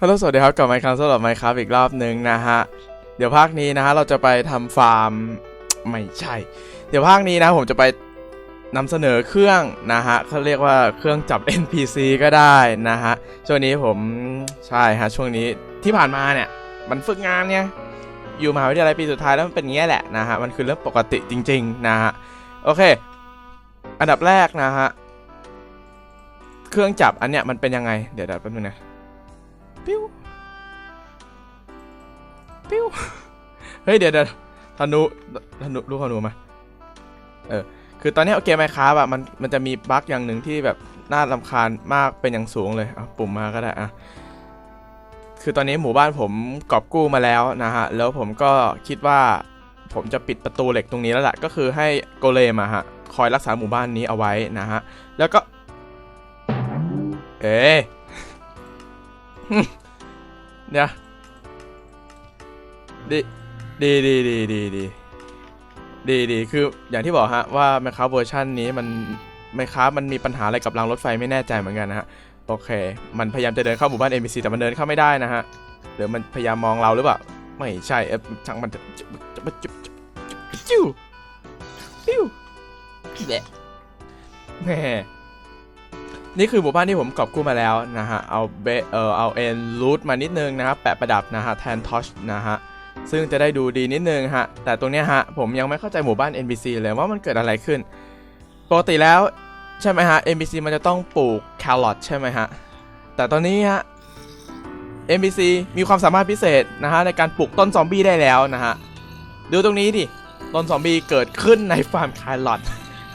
ฮัลโหลสวัสดีครับกลับมาอีกครั้งสำหรับไมค์ครับอีกรอบหนึ่งนะฮะ เดี๋ยวภาคนี้นะฮะเราจะไปทำฟาร์มไม่ใช่ เดี๋ยวภาคนี้นะผมจะไปนำเสนอเครื่องนะฮะเขาเรียกว่าเครื่องจับ NPC ก็ได้นะฮะช่วงนี้ผมใช่ฮะช่วงนี้ที่ผ่านมาเนี่ยมันฝึกงานไงอยู่มหาวิทยาลัยปีสุดท้ายแล้วมันเป็นอย่างนี้ยแหละนะฮะมันคือเรื่องปกติจริง ๆนะฮะโอเค อันดับแรกนะฮะเครื่องจับอันเนี้ยมันเป็นยังไงเดี๋ยวเดี๋ยวแป๊บนึงนะ ปิ้วปิ้วเฮ้ยเดี๋ยวเดี๋ยวธนูธนูลูกธนูมาเออคือตอนนี้โอเคไหมครับอะมันมันจะมีบั๊กอย่างหนึ่งที่แบบน่ารำคาญมากเป็นอย่างสูงเลยเอาปุ่มมาก็ได้อะคือตอนนี้หมู่บ้านผมกอบกู้มาแล้วนะฮะแล้วผมก็คิดว่าผมจะปิดประตูเหล็กตรงนี้แล้วแหละก็คือให้โกเลมอะฮะคอยรักษาหมู่บ้านนี้เอาไว้นะฮะแล้วก็เอ๊ะ เดี๋ยดีดีดีดีดีดีดีดีคืออย่างที่บอกฮะว่าแมคคาเวอร์ชันนี้มันแมคคามันมีปัญหาอะไรกับรางรถไฟไม่แน่ใจเหมือนกันนะฮะโอเค มันพยายามจะเดินเข้าหมู่บ้าน NPC แต่มันเดินเข้าไม่ได้นะฮะหรือมันพยายามมองเราหรือเปล่าไม่ใช่เออช่างมันจะจะจะจะจะจิ้วจิ้วแหละแหม นี่คือหมู่บ้านที่ผมกอบกู้มาแล้วนะฮะ เอาเบเออเอาเอ็นรูทมานิดนึงนะครับแปะประดับนะฮะแทนทอชนะฮะซึ่งจะได้ดูดีนิดนึงฮะ แต่ตรงเนี้ยฮะ ผมยังไม่เข้าใจหมู่บ้าน NPC เลยว่ามันเกิดอะไรขึ้น ปกติแล้วใช่ไหมฮะ NPC มันจะต้องปลูกแครอทใช่ไหมฮะ แต่ตอนนี้ฮะ NPC มีความสามารถพิเศษนะฮะในการปลูกต้นซอมบี้ได้แล้วนะฮะ ดูตรงนี้ดิ ต้นซอมบี้เกิดขึ้นในฟาร์มแครอท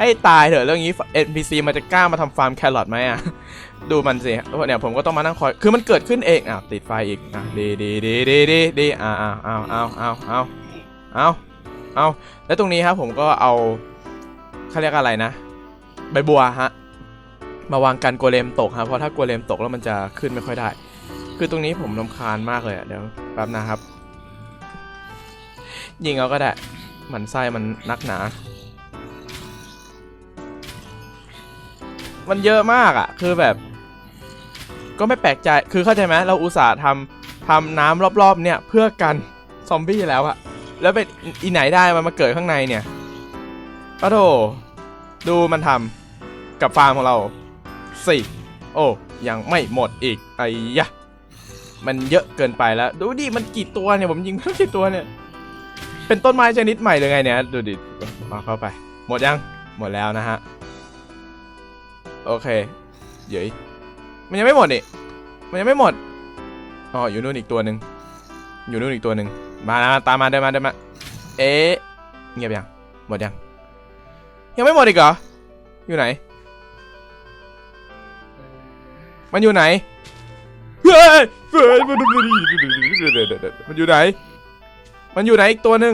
ให้ตายเถอะเรื่องนี้ NPC มันจะกล้ามาทำฟาร์มแครอทไหมอะ ดูมันสิเนี่ยผมก็ต้องมานั่งคอย คือมันเกิดขึ้นเองอะติดไฟอีกอะดีดีดีดีดีดีอ่าอ่าเอาเอาเอาเอาเอาเอาแล้วตรงนี้ครับผมก็เอาเขาเรียกอะไรนะ ใบบัวฮะ มาวางกันโกเลมตกครับเพราะถ้าโกเลมตกแล้วมันจะขึ้นไม่ค่อยได้ คือตรงนี้ผมรำคาญมากเลยอะเดี๋ยวแป๊บนะครับ ยิงเอาก็ได้มันไส้มันนักหนา มันเยอะมากอะ่ะ คือแบบ ก็ไม่แปลกใจ คือเข้าใจไหมเราอุตส่าห์ทำทำน้ำรอบๆ เนี่ยเพื่อกันซอมบี้แล้วอะแล้วเป็นอีไหนได้มันมาเกิดข้างในเนี่ยปะโถดูมันทำกับฟาร์มของเราสิโอ้ยังไม่หมดอีกไอ้ยะมันเยอะเกินไปแล้ว ดูดิมันกี่ตัวเนี่ยผมยิงไม่กี่ตัวเนี่ย เป็นต้นไม้ชนิดใหม่เลยไงเนี่ย ดูดิมาเข้าไป หมดยังหมดแล้วนะฮะ โอเคเย้ยมันยังไม่หมดนี่มันยังไม่หมดอ๋ออยู่นู่นอีกตัวหนึ่งอยู่นู่นอีกตัวหนึ่งมาตามมาเดินมาเดินมาเอ๊ะเงียบยังหมดยังยังไม่หมดอีกเหรออยู่ไหน มันอยู่ไหนเฮ้ยเฮ้ยมันมันอยู่ไหน มันอยู่ไหนอีกตัวหนึ่ง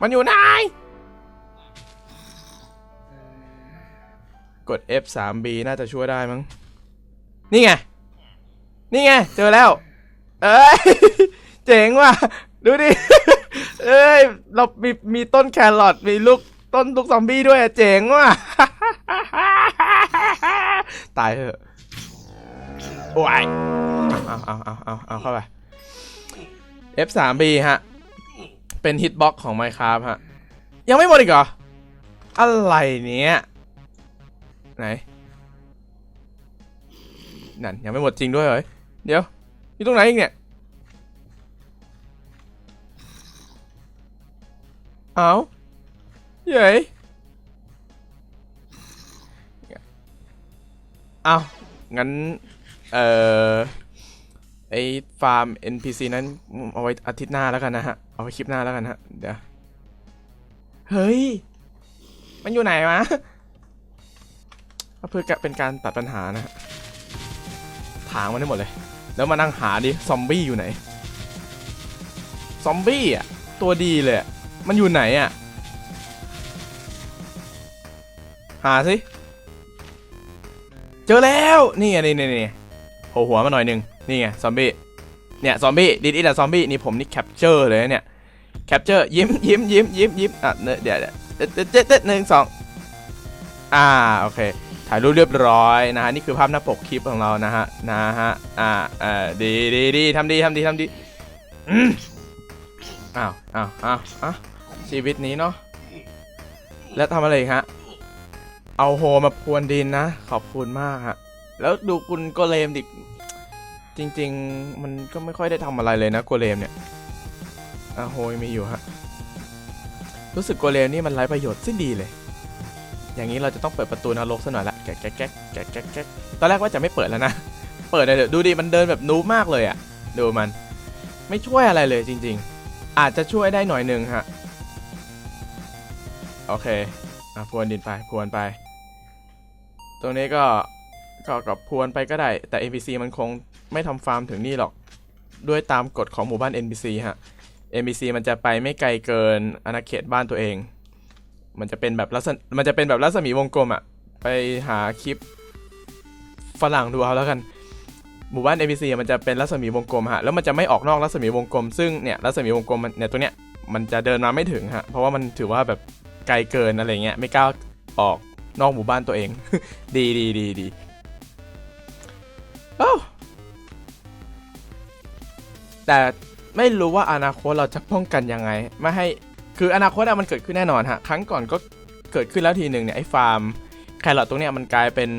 มันอยู่ไหน กด F 3 B น่าจะช่วยได้มั้ง นี่ไง นี่ไง เจอแล้ว เอ้ย เจ๋งว่ะ ดูดิ เอ้ย เรามีมีต้นแครอท มีลูกต้นลูกซอมบี้ด้วยเจ๋งว่ะ ตายเถอะ โอ้ย เอาเอาเอาเอาเอาเข้าไป F 3 B ฮะ เป็นฮิตบ็อกของ Minecraft ฮะ ยังไม่หมดอีกเหรอ อะไรเนี้ย ไหน นั่น ยังไม่หมดจริงด้วยเหรอ เดี๋ยว อยู่ตรงไหนอีกเนี่ย เอาเย้เอางั้น เอ่อ ไอฟาร์ม NPC นั้นเอาไว้อาทิตย์หน้าแล้วกันนะฮะ เอาไว้คลิปหน้าแล้วกันฮะ เดี๋ยว เฮ้ย มันอยู่ไหนวะ เพื่อเป็นการตัดปัญหานะฮะถางมันได้หมดเลย แล้วมานั่งหาดิ ซอมบี้อยู่ไหน ซอมบี้อะ ตัวดีเลย มันอยู่ไหนอะ หาสิ เจอแล้ว นี่ไงนี่นี่โผล่หัวมาหน่อยหนึ่ง นี่ไงซอมบี้เนี่ยซอมบี้ดิดอีดซอมบี้นี่ผมนี่แคปเจอร์เลยเนี่ยแคปเจอร์ยิ้มยิ้มยิ้มยิ้มยิ้มอะเนอะเดี๋ยวเดี๋ยวเด็ดเด็ดเด็ดหนึ่งสองอ่าโอเคถ่ายรูปเรียบร้อยนะฮะนี่คือภาพหน้าปกคลิปของเรานะฮะนะฮะอ่าเออดีดีดีทำดีทำดีทำดีอ้าวอ้าวอ้าวอ้าชีวิตนี้เนาะแล้วทำอะไรฮะเอาโฮมาพรวนดินนะ ขอบคุณมากฮะแล้วดูคุณโกเลมดิ จริง ๆ มันก็ไม่ค่อยได้ทำอะไรเลยนะโกเลมเนี่ยอะโฮยังมีอยู่ฮะ รู้สึกโกเลมนี่มันไร้ประโยชน์สิ้นดีเลย อย่างนี้เราจะต้องเปิดประตูนรกซะหน่อยละแกะแกะแกะแกะแกะแกตอนแรกว่าจะไม่เปิดแล้วนะ เปิดเลยเดี๋ยวดูดิมันเดินแบบนูบมากเลยอะ่ะ ดูมัน ไม่ช่วยอะไรเลยจริง ๆ อาจจะช่วยได้หน่อยหนึ่งฮะ โอเค อะพวนดินไปพวนไป ตรงนี้ก็ก็กับพวนไปก็ได้ แต่ NPC มันคง ไม่ทำฟาร์มถึงนี่หรอก ด้วยตามกฎของหมู่บ้าน NPC ฮะ NPC มันจะไปไม่ไกลเกินอาณาเขตบ้านตัวเอง มันจะเป็นแบบลักษณะมันจะเป็นแบบรัศมีวงกลมอะไปหาคลิปฝรั่งดูเอาแล้วกัน หมู่บ้าน ABC มันจะเป็นรัศมีวงกลมฮะ แล้วมันจะไม่ออกนอกรัศมีวงกลม ซึ่งเนี่ยรัศมีวงกลมเนี่ยตัวเนี้ยมันจะเดินมาไม่ถึงฮะ เพราะว่ามันถือว่าแบบไกลเกินอะไรเงี้ย ไม่กล้าออกนอกหมู่บ้านตัวเอง ดีดีดีดีอ้า แต่ไม่รู้ว่าอนาคตเราจะป้องกันยังไง ไม่ให้คืออนาคตอะมันเกิดขึ้นแน่นอนฮะครั้งก่อนก็เกิดขึ้นแล้วทีหนึ่งเนี่ยไอ้ฟาร์มแครอทตรงเนี้ยมันกลายเป็น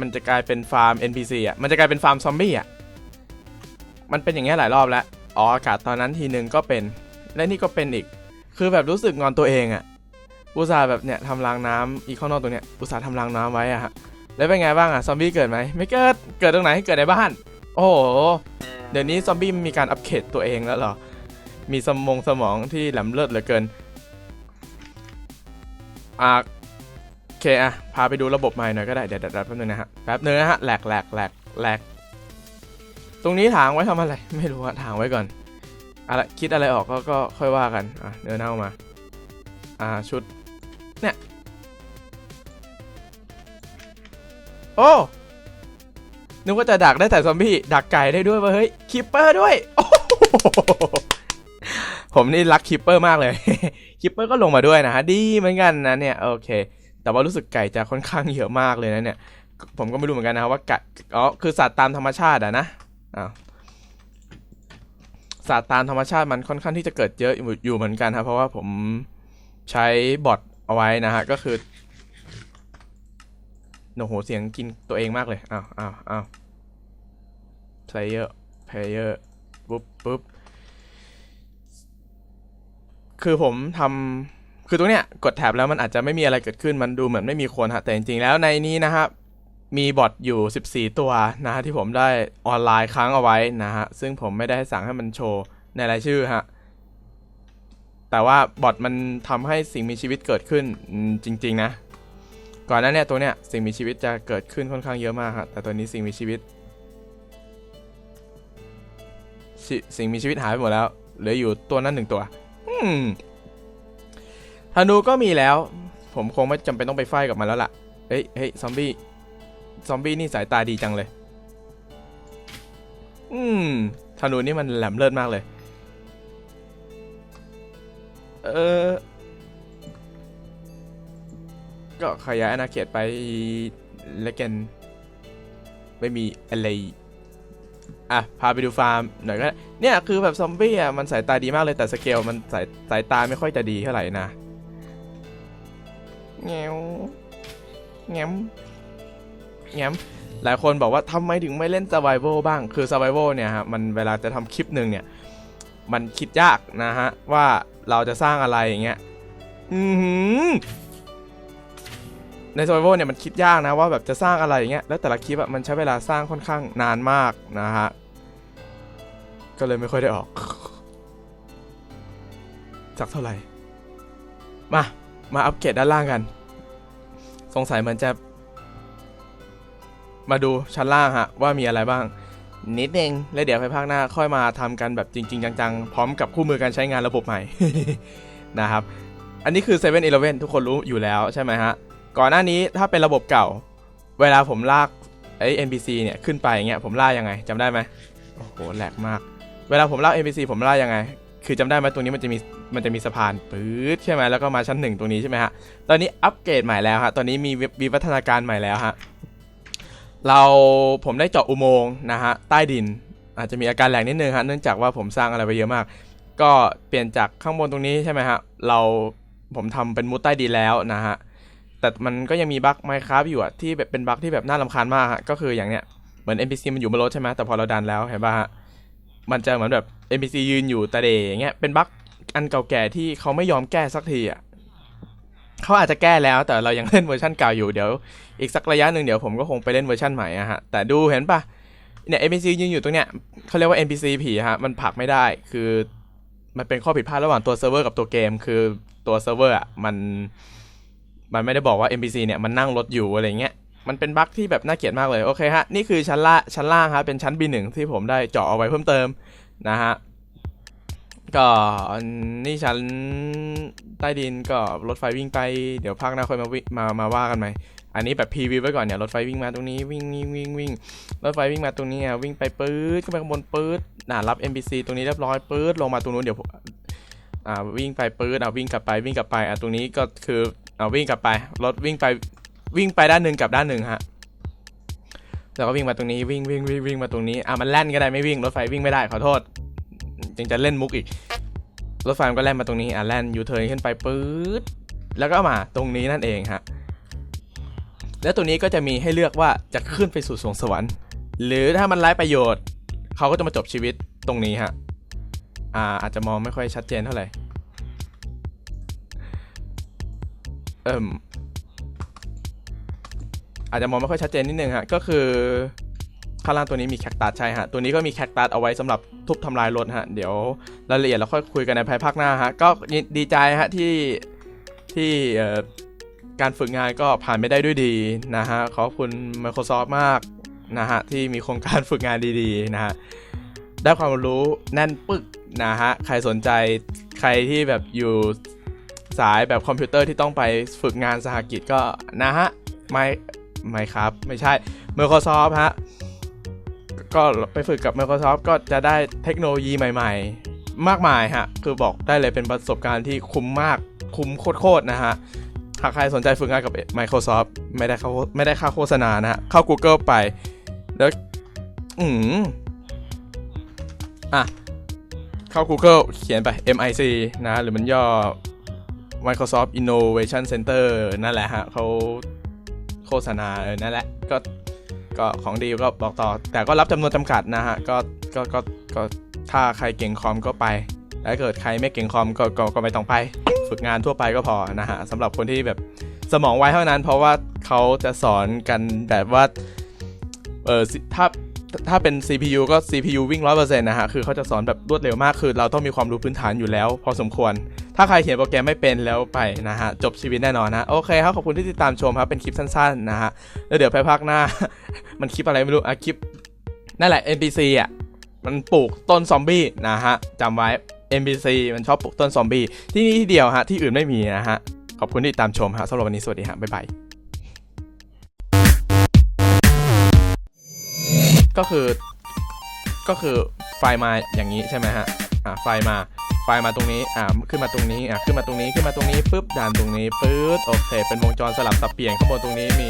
มันจะกลายเป็นฟาร์ม NPC อะมันจะกลายเป็นฟาร์มซอมบี้อะมันเป็นอย่างเงี้ยหลายรอบแล้วอ๋ออากาศตอนนั้นทีหนึ่งก็เป็นและนี่ก็เป็นอีก คือแบบรู้สึกงอนตัวเองอะอุตส่าห์แบบเนี่ยทำรางน้ำอีกข้างนอกตรงเนี้ยอุตส่าห์ทำรางน้ำไว้อะฮะแล้วเป็นไงบ้างอะซอมบี้เกิดไหมไม่เกิดเกิดตรงไหนเกิดในบ้าน โอ้โห เดี๋ยวนี้ซอมบี้มีการอัปเกรดตัวเองแล้วเหรอ มีสมองสมองที่แหลมเลิศเหลือเกินอ่าโอเคอะพาไปดูระบบใหม่หน่อยก็ได้ เดี๋ยวดี๋ยวแป๊บนึงนะฮะ แป๊บนึงนะฮะ แหลกแหลกแหลกแหลก ตรงนี้ถางไว้ทำอะไร ไม่รู้อะถางไว้ก่อน อะไร คิดอะไรออกก็ก็ค่อยว่ากัน อะเดินเข้ามา อ่า ชุด เนี่ย โอ้ นึกว่าจะดักได้แต่ซอมบี้ดักไก่ได้ด้วยเว้ยเฮ้ยคิปเปอร์ด้วยโอ้โหผมนี่รักคิปเปอร์มากเลยคิปเปอร์ก็ลงมาด้วยนะฮะดีเหมือนกันนะเนี่ยโอเค แต่ว่ารู้สึกไก่จะค่อนข้างเยอะมากเลยนะเนี่ยผมก็ไม่รู้เหมือนกันนะว่าไก่อ๋อคือสัตว์ตามธรรมชาติอะนะอ้าวสัตว์ตามธรรมชาติมันค่อนข้างที่จะเกิดเยอะอยู่เหมือนกันครับเพราะว่าผมใช้บอทเอาไว้นะฮะก็คือ โอ้โหเสียงกินตัวเองมากเลย อ้าวอ้าวอ้าว player player ปุ๊บปุ๊บคือผมทำคือตรงเนี้ยกดแท็บแล้วมันอาจจะไม่มีอะไรเกิดขึ้นมันดูเหมือนไม่มีคนฮะแต่จริงๆแล้วในนี้นะครับมีบอทอยู่ 14 ตัวนะฮะที่ผมได้ออนไลน์ค้างเอาไว้นะฮะซึ่งผมไม่ได้สั่งให้มันโชว์ในรายชื่อฮะแต่ว่าบอทมันทำให้สิ่งมีชีวิตเกิดขึ้นจริง ๆ นะ ก่อนหน้าเนี้ตัวเนี้ยสิ่งมีชีวิตจะเกิดขึ้นค่อนข้างเยอะมากฮะแต่ตัวนี้สิ่งมีชีวิตสิสิ่งมีชีวิตหายไปหมดแล้วเหลืออยู่ตัวนั้นหนึ่งตัวธนูก็มีแล้ว ผมคงไม่จำเป็นต้องไปไฟกับมันแล้วล่ะเฮ้ยเฮ้ยซอมบี้ซอมบี้นี่สายตาดีจังเลย อืมธนูนี่มันแหลมเลิศมากเลย เออ ก็ขยายอาณาเขตไปแล้วกันไม่มีอะไรอะ พาไปดูฟาร์มหน่อยก็ได้เนี่ย คือแบบซอมบี้อะ มันสายตาดีมากเลยแต่สเกลมันสายสายตาไม่ค่อยจะดีเท่าไหร่นะแงวแงมแงมหลายคนบอกว่าทำไมถึงไม่เล่น Survival บ้าง คือ Survival เนี่ยฮะ มันเวลาจะทำคลิปหนึ่งเนี่ย มันคิดยากนะฮะ ว่าเราจะสร้างอะไรอย่างเงี้ย อือหือ ใน Survival เนี่ยมันคิดยากนะว่าแบบจะสร้างอะไรอย่างเงี้ยแล้วแต่ละคลิปอะมันใช้เวลาสร้างค่อนข้างนานมากนะฮะก็เลยไม่ค่อยได้ออกสักเท่าไหร่ มา มาอัปเกรดด้านล่างกัน สงสัยมันจะ มาดูชั้นล่างฮะ ว่ามีอะไรบ้าง นิดเองแล้วเดี๋ยวไปภาคหน้าค่อยมาทำกันแบบจริง ๆ จัง ๆ พร้อมกับคู่มือการใช้งานระบบใหม่ นะครับ อันนี้คือ7 e เ e ่ e อทุกคนรู้อยู่แล้วใช่ไหมฮะ ก่อนหน้านี้ถ้าเป็นระบบเก่า เวลาผมลากไอ้ NPC เนี่ยขึ้นไปเงี้ยผมลากยังไงจำได้ไหมโอ้โหแหลกมาก เวลาผมลาก NPC ผมลากยังไง คือจำได้ไหมตรงนี้มันจะมีมันจะมีสะพานปื๊ดใช่ไหมแล้วก็มาชั้นหนึ่งตรงนี้ใช่ไหมฮะตอนนี้อัปเกรดใหม่แล้วฮะตอนนี้มีวิวัฒนาการใหม่แล้วฮะเราผมได้เจาะอุโมงค์นะฮะใต้ดิน อาจจะมีอาการแหลกนิดนึงฮะเนื่องจากว่าผมสร้างอะไรไปเยอะมาก ก็เปลี่ยนจากข้างบนตรงนี้ใช่ไหมฮะเราผมทำเป็นมุดใต้ดินแล้วนะฮะ แต่มันก็ยังมีบั๊กไมค์ครับอยู่อะที่แบบเป็นบั๊กที่แบบน่ารำคาญมากฮะก็คืออย่างเนี้ยเหมือน NPC มันอยู่บนรถใช่ไหมแต่พอเราดันแล้วเห็นป่ะฮะมันจะเหมือนแบบ NPC ยืนอยู่ตะเดอย่างเงี้ยเป็นบั๊กอันเก่าแก่ที่เขาไม่ยอมแก้สักทีอะเขาอาจจะแก้แล้วแต่เรายังเล่นเวอร์ชันเก่าอยู่เดี๋ยว อีกสักระยะหนึ่งเดี๋ยวผมก็คงไปเล่นเวอร์ชันใหม่อะฮะแต่ดูเห็นปะเนี่ย NPC ยืนอยู่ตรงเนี้ยเขาเรียกว่า NPC ผีฮะมันผลักไม่ได้คือมันเป็นข้อผิดพลาดระหว่างตัวเซิร์ฟเวอร์กับตัวเกม คือตัวเซิร์ฟเวอร์อะมัน มันไม่ได้บอกว่า NPC เนี่ยมันนั่งรถอยู่อะไรเงี้ยมันเป็นบั๊กที่แบบน่าเกลียดมากเลยโอเคฮะนี่คือชั้นละชั้นล่างครับเป็นชั้น B1 ที่ผมได้เจาะเอาไว้เพิ่มเติมนะฮะก็นี่ชั้นใต้ดินก็รถไฟวิ่งไปเดี๋ยวภาคหน้าค่อยมาวิมามาว่ากันไหมอันนี้แบบพรีวิวไว้ก่อนเนี่ยรถไฟวิ่งมาตรงนี้วิ่งวิ่งวิ่งวิ่งรถไฟวิ่งมาตรงนี้อะวิ่งไปปื๊ดขึ้นไปข้างบนปื๊ดน่ารับ NPC ตรงนี้เรียบร้อยปื๊ดลงมาตรงนู้นเดี๋ยวอ่าวิ่งไปปื๊ดอะวิ่งกลับไปวิ่งกลับไปอะตรงนี้ก็คือ เอาวิ่งกลับไป รถวิ่งไปวิ่งไปด้านหนึ่งกลับด้านหนึ่งฮะแล้วก็วิ่งมาตรงนี้วิ่งวิ่งวิ่งวิ่งมาตรงนี้อะมันแล่นก็ได้ไม่วิ่งรถไฟวิ่งไม่ได้ขอโทษจึงจะเล่นมุกอีก รถไฟมันก็แล่นมาตรงนี้อะแล่นยูเทิร์นขึ้นไปปื๊ดแล้วก็มาตรงนี้นั่นเองฮะแล้วตัวนี้ก็จะมีให้เลือกว่าจะขึ้นไปสู่สวงสวรรค์ หรือถ้ามันไร้ประโยชน์ เขาก็จะมาจบชีวิตตรงนี้ฮะอ่าอาจจะมองไม่ค่อยชัดเจนเท่าไหร่ เอิ่มอาจจะมองไม่ค่อยชัดเจนนิดนึงฮะ ก็คือข้างล่างตัวนี้มีแคคตัสใช่ฮะ ตัวนี้ก็มีแคคตัสเอาไว้สำหรับทุบทำลายรถฮะ เดี๋ยวรายละเอียดเราค่อยคุยกันในภายภาคหน้าฮะ ก็ดีใจฮะที่ที่เอ่อการฝึกงานก็ผ่านไปได้ด้วยดีนะฮะ ขอบคุณ Microsoft มากนะฮะ ที่มีโครงการฝึกงานดีๆนะฮะ ได้ความรู้แน่นปึกนะฮะ ใครสนใจใครที่แบบอยู่ สายแบบคอมพิวเตอร์ที่ต้องไปฝึกงานสหกิจก็นะฮะ ไม่ไม่ครับ ไม่ใช่ Microsoft ฮะ ก็ไปฝึกกับ Microsoft ก็จะได้เทคโนโลยีใหม่ ๆ มากมายฮะ คือบอกได้เลยเป็นประสบการณ์ที่คุ้มมาก คุ้มโคตรๆนะฮะ หากใครสนใจฝึกงานกับ Microsoft ไม่ได้เข้าไม่ได้ค่าโฆษณานะฮะ เข้า Google ไป แล้ว อืมอะ เข้า Google เขียนไป MIC นะ หรือมันย่อ Microsoft Innovation Center นั่นแหละฮะเขาโฆษณาเออนั่นแหละก็ก็ของดีก็บอกต่อ แต่ก็รับจำนวนจำกัดนะฮะก็ก็ก็ก็ถ้าใครเก่งคอมก็ไปถ้าเกิดใครไม่เก่งคอมก็ก็ก็ไม่ต้องไป ฝึกงานทั่วไปก็พอนะฮะสำหรับคนที่แบบสมองไวเท่านั้น เพราะว่าเขาจะสอนกันแบบว่าเออถ้าถ้าเป็น CPU ก็ CPU วิ่ง 100%นะฮะ คือเขาจะสอนแบบรวดเร็วมาก คือเราต้องมีความรู้พื้นฐานอยู่แล้ว พอสมควร ถ้าใครเขียนโปรแกรมไม่เป็นแล้วไปนะฮะ จบชีวิตแน่นอนนะ โอเคครับ ขอบคุณที่ติดตามชมครับ เป็นคลิปสั้นๆนะฮะ แล้วเดี๋ยวไปภาคหน้า มันคลิปอะไรไม่รู้ อะ คลิป นั่นแหละ NPC อะ มันปลูกต้นซอมบี้นะฮะจำไว้ NPC มันชอบปลูกต้นซอมบี้ ที่นี่ที่เดียวฮะ ที่อื่นไม่มีนะฮะ ขอบคุณที่ติดตามชมฮะสำหรับวันนี้สวัสดีฮะ บ๊ายบาย ก็คือ ก็คือไฟล์มาอย่างนี้ใช่ไหมฮะ อ่าไฟล์มา ไฟล์มาตรงนี้ อ่า ขึ้นมาตรงนี้ อ่าขึ้นมาตรงนี้ ขึ้นมาตรงนี้ปุ๊บ ดันตรงนี้ ปึ๊บ โอเค เป็นวงจรสลับสับเปลี่ยนข้างบนตรงนี้มี